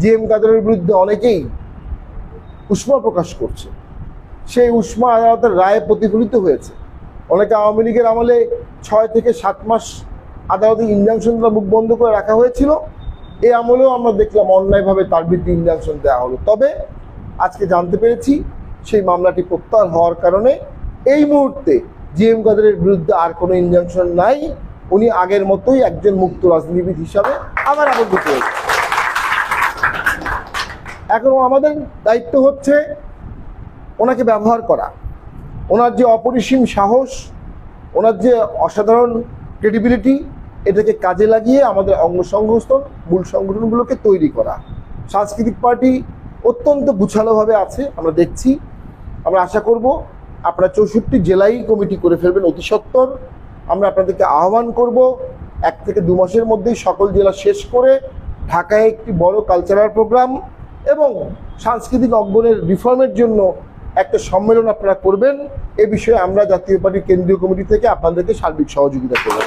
G M কাদেরের বিরুদ্ধে অনেকেই উষ্মা প্রকাশ করছে। সেই উষ্মা আদালতের রায়ে প্রতিফলিত হয়েছে। অনেকে আওয়ামী লীগের আমলে ছয় থেকে সাত মাস আদালতে ইনজাংশন মুখ বন্ধ করে রাখা হয়েছিল। এই আমলেও আমরা দেখলাম অন্যায়ভাবে তার বিরুদ্ধে ইনজাংশন দেওয়া হলো। তবে আজকে জানতে পেরেছি, সেই মামলাটি প্রত্যাহার হওয়ার কারণে এই মুহূর্তে জি এম কাদেরের বিরুদ্ধে আর কোনো ইনজাংশন নাই। উনি আগের মতোই একজন মুক্ত রাজনীতিবিদ হিসাবে আবার আবদ্ধ হয়েছে এখন আমাদের দায়িত্ব হচ্ছে ওনাকে ব্যবহার করা। ওনার যে অপরিসীম সাহস, ওনার যে অসাধারণ ক্রেডিবিলিটি এটাকে কাজে লাগিয়ে আমাদের অঙ্গ সংগঠন মূল সংগঠনগুলোকে তৈরি করা। সাংস্কৃতিক পার্টি অত্যন্ত গুছালোভাবে আছে, আমরা দেখছি। আমরা আশা করব আপনারা চৌষট্টি জেলায় কমিটি করে ফেলবেন অতি সত্বর। আমরা আপনাদেরকে আহ্বান করব এক থেকে দু মাসের মধ্যেই সকল জেলা শেষ করে ঢাকায় একটি বড় কালচারাল প্রোগ্রাম এবং সাংস্কৃতিক অঙ্গনের রিফর্মের জন্য একটা সম্মেলন আপনারা করবেন। এ বিষয়ে আমরা জাতীয় পার্টির কেন্দ্রীয় কমিটি থেকে আপনাদেরকে সার্বিক সহযোগিতা করব।